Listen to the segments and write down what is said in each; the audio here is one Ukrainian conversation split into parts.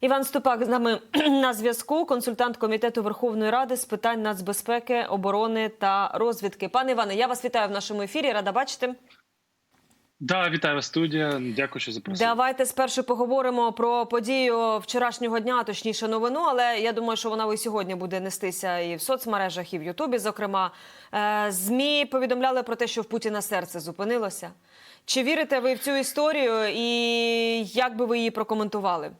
Іван Ступак з нами на зв'язку, консультант комітету Верховної Ради з питань нацбезпеки, оборони та розвідки. Пане Іване, я вас вітаю в нашому ефірі. Рада бачити. Да, вітаю вас, студія. Дякую, що запросили. Давайте спершу поговоримо про подію вчорашнього дня, точніше новину. Але я думаю, що вона і сьогодні буде нестися і в соцмережах, і в Ютубі. Зокрема, Е, змі повідомляли про те, що в Путіна серце зупинилося. Чи вірите ви в цю історію, і як би ви її прокоментували?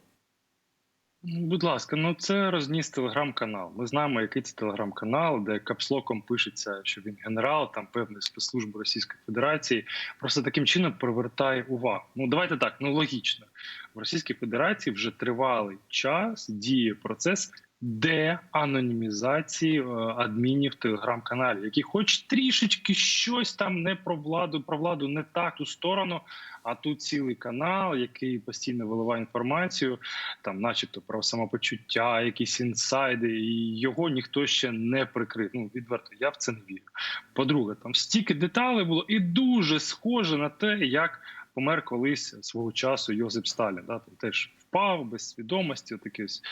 Будь ласка, ну це розніс телеграм-канал. Ми знаємо, який це телеграм-канал, де капслоком пишеться, що він генерал, там певної спецслужби Російської Федерації. Просто таким чином привертає увагу. Ну давайте так, ну логічно. В Російській Федерації вже тривалий час діє процес деанонімізації е, адмінів телеграм-каналів, які, хоч трішечки щось там не про владу, про владу не так ту сторону, а тут цілий канал, який постійно виливає інформацію, там, начебто, про самопочуття, якісь інсайди, і його ніхто ще не прикрив. Ну відверто, я в це не вірю. По-друге, там стільки деталей було і дуже схоже на те, як помер колись свого часу Йосип Сталін. Да? Там теж впав без свідомості. Таке ось.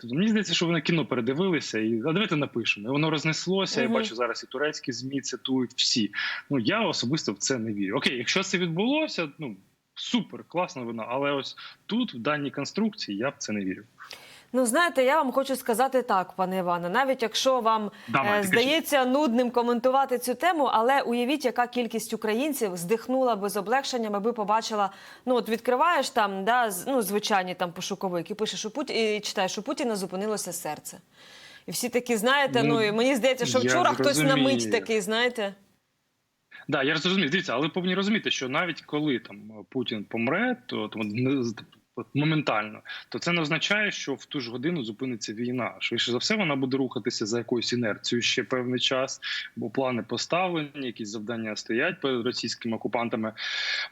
Тобто мені здається, що вони кіно передивилися, і а давайте напишемо. І воно рознеслося. Я бачу зараз і турецькі змі цитують всі. Ну я особисто в це не вірю. Окей, якщо це відбулося, ну супер, класна вина. Але ось тут, в даній конструкції, я в це не вірю. Ну, знаєте, я вам хочу сказати так, пане Іване. Навіть якщо вам Давайте, е, здається нудним коментувати цю тему, але уявіть, яка кількість українців здихнула би з облегшенням, аби побачила. Ну, от відкриваєш там, да, ну, звичайні там пошуковик, і пишеш у Пут... і читаєш, у Путіна зупинилося серце. І всі такі, знаєте, ну, Ну, і мені здається, що вчора хтось на мить такий, знаєте. Да, я зрозумів. Дивіться, але повинні розуміти, що навіть коли там Путін помре, то там от моментально, то це не означає, що в ту ж годину зупиниться війна. Швидше за все, вона буде рухатися за якоюсь інерцією ще певний час, бо плани поставлені, якісь завдання стоять перед російськими окупантами.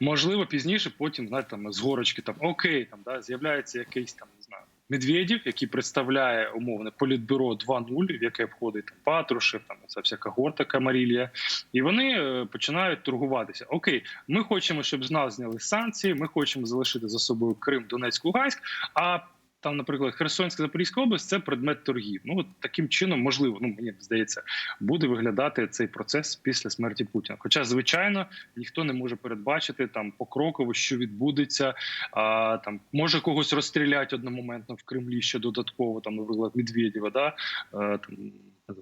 Можливо, пізніше, потім знаєте, там з горочки там окей, там да з'являється якийсь там не знаю. Медведєв, який представляє умовне політбюро 2.0, в яке входить там Патрушев, там ця всяка когорта Камарілія, і вони е, починають торгуватися. Окей, ми хочемо, щоб з нас зняли санкції. Ми хочемо залишити за собою Крим, Донецьк, Луганськ. А там, наприклад, Херсонська Запорізька область це предмет торгів. Ну от таким чином, можливо, ну мені здається, буде виглядати цей процес після смерті Путіна. Хоча, звичайно, ніхто не може передбачити там покроково, що відбудеться. А там може когось розстрілять одномоментно в Кремлі ще додатково, там, наприклад, Медведєва, да е, там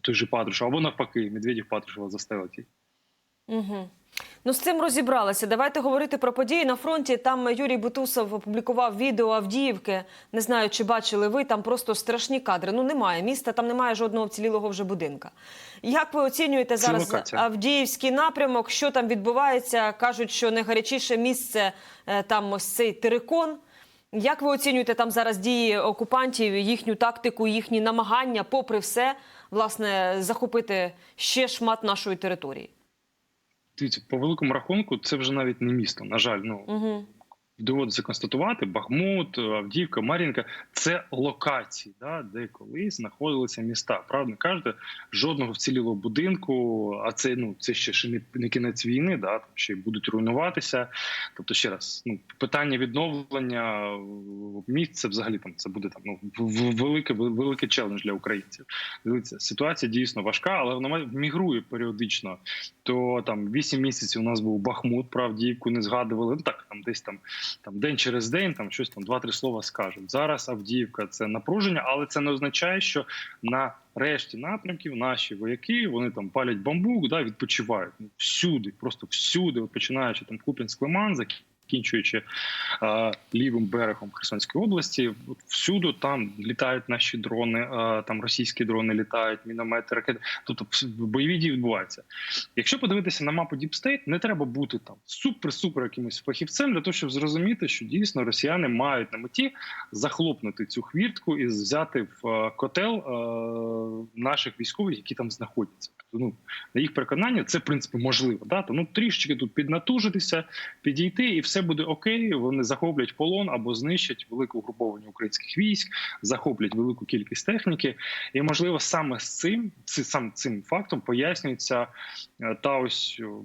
той же Патрушев, або навпаки, Медведєв Патрушева заставить. Угу. Ну, з цим розібралися. Давайте говорити про події на фронті. Там Юрій Бутусов опублікував відео Авдіївки. Не знаю, чи бачили ви. Там просто страшні кадри. Ну немає міста, там немає жодного вцілілого вже будинка. Як ви оцінюєте зараз локація. Авдіївський напрямок? Що там відбувається? Кажуть, що найгарячіше місце е, там ось цей терикон. Як ви оцінюєте там зараз дії окупантів, їхню тактику, їхні намагання, попри все, власне, захопити ще шмат нашої території? Дивіться, по великому рахунку, це вже навіть не місто. На жаль, ну Угу. Доводиться констатувати: Бахмут, Авдіївка, Мар'їнка це локації, да, де колись знаходилися міста. Правильно кажете, жодного вцілілого будинку, а це ну це ще ж не, не кінець війни, да, там ще й будуть руйнуватися. Тобто, ще раз, ну питання відновлення місць це взагалі там це буде там ну в- в- велике великий челендж для українців. Дивіться, ситуація дійсно важка, але вона мігрує періодично. То там 8 місяців у нас був Бахмут, про Авдіївку не згадували. Ну так там десь там там день через день, там щось там два-три слова скажуть. Зараз Авдіївка це напруження, але це не означає, що на решті напрямків наші вояки вони там палять бамбук, да, відпочивають Ну, всюди, просто всюди, от починаючи там Куп'янськ Лиман, закінчуючи е, лівим берегом Херсонської області. Всюди там літають наші дрони, е, там російські дрони літають, міномети, ракети. Тобто бойові дії відбуваються. Якщо подивитися на мапу State, не треба бути там супер-супер якимось фахівцем для того, щоб зрозуміти, що дійсно росіяни мають на меті захлопнути цю хвіртку і взяти в е, котел е, наших військових, які там знаходяться. Ну на їх переконання, це в принципі можливо. Да? То, ну трішечки тут піднатужитися, підійти, і все буде окей. Вони захоплять полон або знищать велике угруповання українських військ, захоплять велику кількість техніки. І можливо, саме з цим сам цим фактом пояснюється е, та ось ну,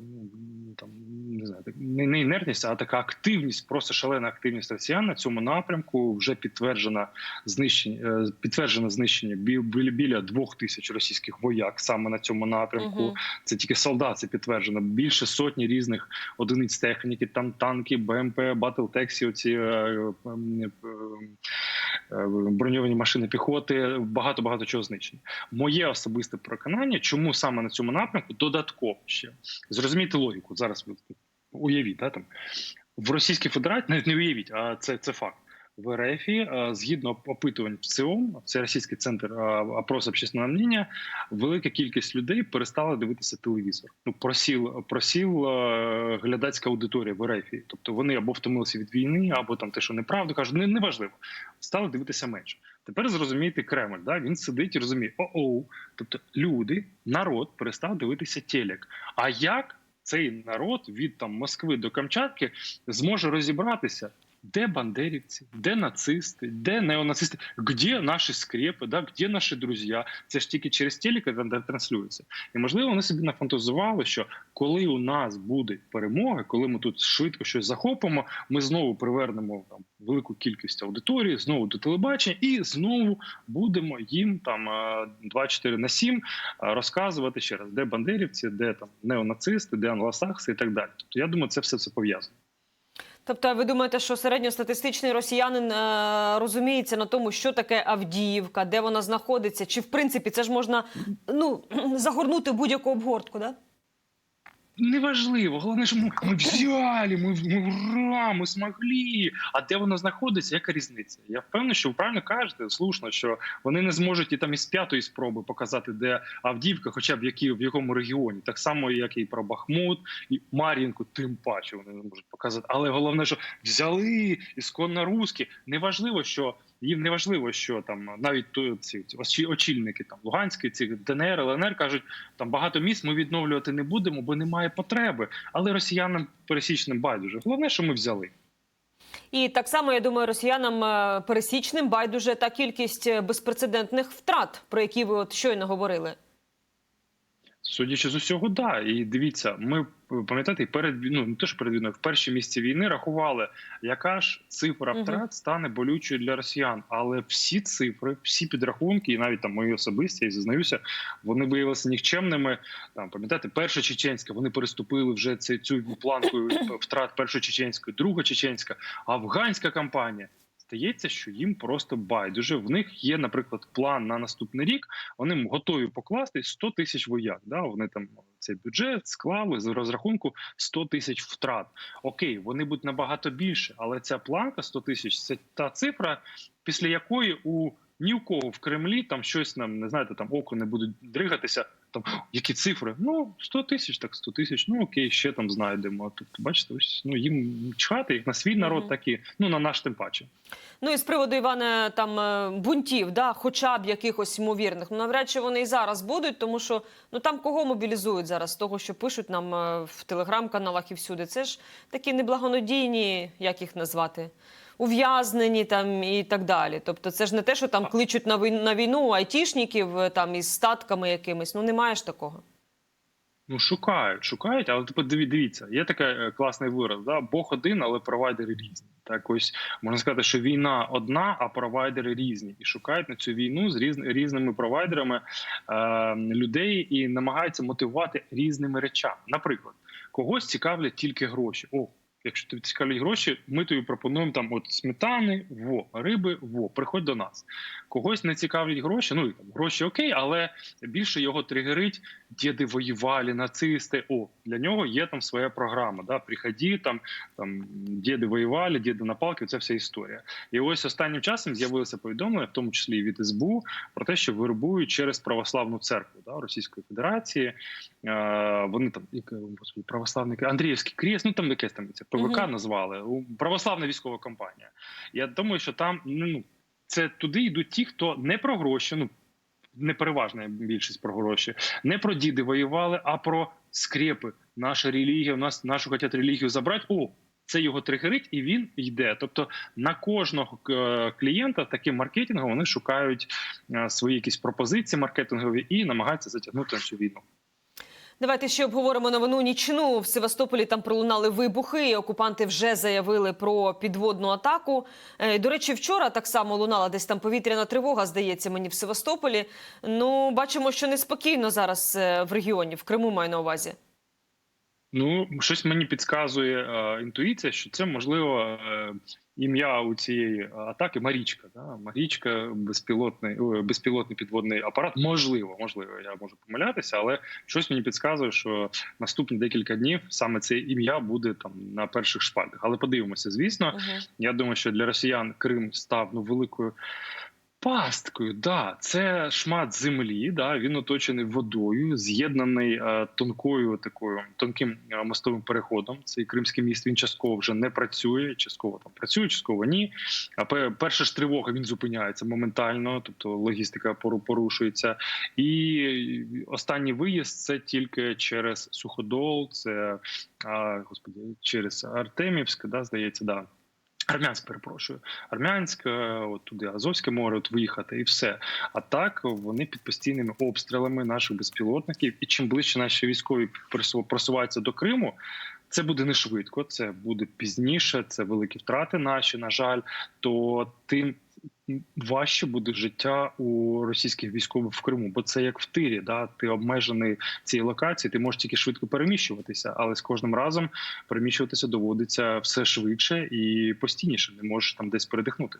там не знаю, не, не інертність, а така активність, просто шалена активність росіян на цьому напрямку. Вже підтверджена знищення, е, підтверджено знищення біля двох тисяч російських вояк саме на цьому напрямку. Мгм. Це тільки солдат, це підтверджено. Більше сотні різних одиниць техніки, там танки, БМП, Батлтексі, оці е, е, е, броньовані машини піхоти. Багато багато чого знищено. Моє особисте переконання, чому саме на цьому напрямку додатково ще зрозумійте логіку. Зараз уявіть, да, там в Російській Федерації навіть не уявіть, а це, це факт. В РФ, е, згідно опитувань в ЦИОМ, це російський центр е, опросу общественного мнення, велика кількість людей перестала дивитися телевізор. Ну просіл, просіл е, глядацька аудиторія в РФ. Тобто вони або втомилися від війни, або там те, що неправда кажуть, не неважливо. Стали дивитися менше. Тепер зрозумійте Кремль. Да? Він сидить і розуміє, о-оу. Тобто люди, народ перестав дивитися телек. А як цей народ від там Москви до Камчатки зможе розібратися? Де бандерівці, де нацисти, де неонацисти, де наші скрепи, да, де наші друзі? Це ж тільки через телека де транслюється. І можливо, вони собі нафантазували, що коли у нас буде перемога, коли ми тут швидко щось захопимо, ми знову привернемо там велику кількість аудиторії, знову до телебачення, і знову будемо їм там е, 24 на 7 е, розказувати ще раз, де бандерівці, де там неонацисти, де англосакси і так далі. Тобто, я думаю, це все це пов'язано. Тобто, ви думаєте, що середньостатистичний росіянин е, розуміється на тому, що таке Авдіївка, де вона знаходиться, чи в принципі це ж можна ну загорнути будь-яку обгортку, да? Неважливо, головне, що ми, ми взяли, ми, ми ура, ми змогли. А де воно знаходиться, яка різниця? Я впевнений, що ви правильно кажете, слушно, що вони не зможуть і там із п'ятої спроби показати, де Авдіївка, хоча б які, в якому регіоні, так само, як і про Бахмут, і Мар'їнку, тим паче вони не можуть показати. Але головне, що взяли ісконно русські. Неважливо, що їм не важливо, що там навіть ці, ці очі- очільники там Луганські, ці ДНР, ЛНР кажуть, там багато міст ми відновлювати не будемо, бо немає потреби. Але росіянам пересічним байдуже. Головне, що ми взяли. І так само я думаю, росіянам е, пересічним байдуже та кількість е, безпрецедентних втрат, про які ви от щойно говорили. Судячи з усього, да. І дивіться, ми пам'ятаєте, перед ну не те, що перед війною, в перші місяці війни рахували, яка ж цифра втрат стане болючою для росіян. Але всі цифри, всі підрахунки, і навіть там мої особисті, я зізнаюся, вони виявилися нікчемними. Там пам'ятаєте, перша чеченська, вони переступили вже цю планку втрат першої чеченської, друга чеченська, афганська кампанія. Стається, що їм просто байдуже. В них є, наприклад, план на наступний рік. Вони готові покласти 100 тисяч вояк. Да? Вони там цей бюджет склали з розрахунку 100 тисяч втрат. Окей, вони будуть набагато більше, але ця планка 100 тисяч це та цифра, після якої у ні у кого в Кремлі там щось нам не знаєте, там око не будуть дригатися. Там які цифри? Ну 100 тисяч, так 100 тисяч. Ну окей, ще там знайдемо. Тобто, бачите, ось ну їм чхати як на свій народ, Мгм. так і ну на наш тим паче. Ну і з приводу Іване там е, бунтів, да, хоча б якихось ймовірних. Ну навряд чи вони і зараз будуть, тому що ну там кого мобілізують зараз, з того, що пишуть нам е, в телеграм-каналах і всюди. Це ж такі неблагонадійні, як їх назвати, ув'язнені там і так далі. Тобто, це ж не те, що там кличуть на війну на війну айтішників е, там із статками якимись. Ну немає ж такого. Ну шукають, шукають, але тепер диві- дивіться, є такий е, класний вираз. Да? Бог один, але провайдери різні. Так ось можна сказати, що війна одна, а провайдери різні, і шукають на цю війну з різ, різними провайдерами е, людей і намагаються мотивувати різними речами. Наприклад, когось цікавлять тільки гроші. О, якщо тобі цікавлять гроші, ми тобі пропонуємо там от сметани, во риби, во приходь до нас. Когось не цікавлять гроші. Ну і там гроші окей, але більше його тригерить. Діди воювали, нацисти. О, для нього є там своя програма. Да? Приходи, там там діди воювали, діди на палки. Це вся історія. І ось останнім часом з'явилося повідомлення, в тому числі і від СБУ, про те, що вербують через православну церкву да, Російської Федерації. Е, вони там православний Андріївський крест, ну там якесь там це ПВК назвали православна військова компанія. Я думаю, що там ну це туди йдуть ті, хто не про гроші. Ну не переважна більшість про гроші. Не про діди воювали, а про скрепи. Наша релігія, у нас нашу хочуть релігію забрати. О, це його тригерить, і він йде. Тобто на кожного е, клієнта таким маркетингом вони шукають е, свої якісь пропозиції маркетингові і намагаються затягнути цю війну. Давайте ще обговоримо новину нічну. В Севастополі там пролунали вибухи. і Окупанти вже заявили про підводну атаку. Е, До речі, вчора так само лунала десь там повітряна тривога, здається мені в Севастополі. Ну, бачимо, що неспокійно зараз е, в регіоні, в Криму маю на увазі. Ну, щось мені підказує е, інтуїція, що це можливо е, ім'я у цієї атаки Марічка. Да? Марічка, безпілотний, ой, безпілотний підводний апарат. Можливо, можливо, я можу помилятися, але щось мені підказує, що наступні декілька днів саме це ім'я буде там на перших шпальтах. Але подивимося, звісно. Угу. Я думаю, що для росіян Крим став ну великою. Пасткою, да, це шмат землі. Да, він оточений водою, з'єднаний е, тонкою такою тонким е, мостовим переходом. Цей кримський міст він частково вже не працює. Частково там працює, частково ні. А перша ж тривога він зупиняється моментально, тобто логістика пору- порушується. І останній виїзд це тільки через суходол, це а, господи, через Артемівськ, да, здається, да. Армянськ, перепрошую, Армянськ, е, от туди Азовське море, от виїхати і все. А так вони під постійними обстрілами наших безпілотників. І чим ближче наші військові просу- просуваються до Криму, це буде не швидко, це буде пізніше, це великі втрати наші, на жаль, то тим важче буде життя у російських військових в Криму, бо це як в тирі. Да? Ти обмежений в цій локації, ти можеш тільки швидко переміщуватися, але з кожним разом переміщуватися доводиться все швидше і постійніше. Не можеш там десь передихнути.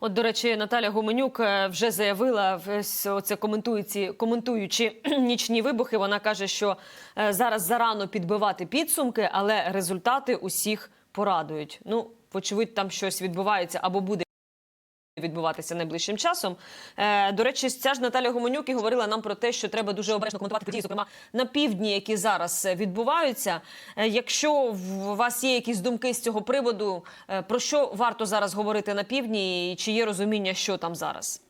От, до речі, Наталя Гуменюк е, вже заявила, ось оце коментуючи, коментуючи нічні вибухи. Вона каже, що е, зараз зарано підбивати підсумки, але результати усіх порадують. Ну, вочевидь, там щось відбувається або буде. Відбуватися найближчим часом. Е, до речі, ця ж Наталя Гуменюк і говорила нам про те, що треба дуже обережно коментувати події, зокрема на півдні, які зараз е, відбуваються. Е, якщо у вас є якісь думки з цього приводу, е, про що варто зараз говорити на півдні, і чи є розуміння, що там зараз?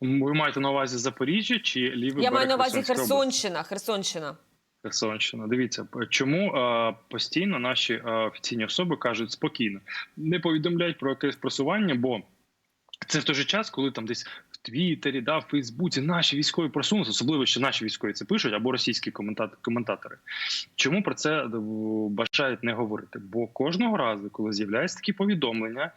Ви маєте на увазі Запоріжжя чи лівий Я берег маю на увазі Херсонщина. Херсонщина. Херсонщина. Дивіться, чому е, постійно наші е, офіційні особи кажуть спокійно, не повідомляють про якесь просування, бо це в той же час, коли там десь Твіттері, да, в Фейсбуці наші військові просунуться, особливо що наші військові це пишуть, або російські коментат- коментатори. Чому про це е, бажають не говорити? Бо кожного разу, коли з'являються такі повідомлення,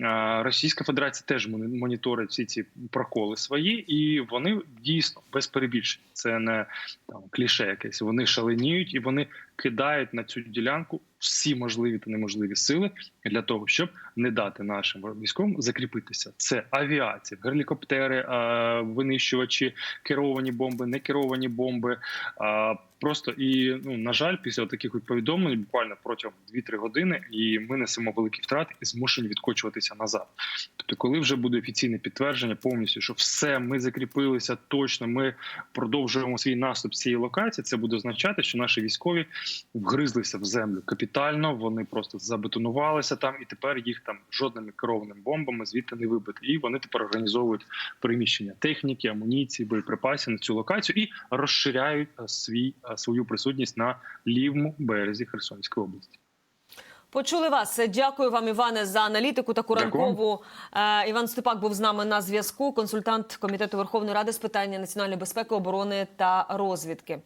е, Російська Федерація теж моніторить всі ці проколи свої, і вони дійсно без перебільшень. Це не там кліше якесь. Вони шаленіють і вони кидають на цю ділянку всі можливі та неможливі сили для того, щоб не дати нашим військовим закріпитися. Це авіація, гелікоптери, е, винищувачі, керовані бомби, не керовані бомби. Просто і ну на жаль, після таких повідомлень, буквально протягом 2-3 години, і ми несемо великі втрати і змушені відкочуватися назад. Тобто, коли вже буде офіційне підтвердження, повністю що все, ми закріпилися точно, ми продовжуємо свій наступ з цієї локації. Це буде означати, що наші військові вгризлися в землю капітально. Вони просто забетонувалися там, і тепер їх там жодними керованими бомбами звідти не вибити. І вони тепер організовують переміщення техніки, амуніції, боєприпасів на цю локацію і розширяють е, свій е, свою присутність на лівому березі Херсонської області. Почули вас. Дякую вам, Іване, за аналітику. Таку ранкову Дякую. Іван Степак був з нами на зв'язку. Консультант комітету Верховної Ради з питання національної безпеки, оборони та розвідки.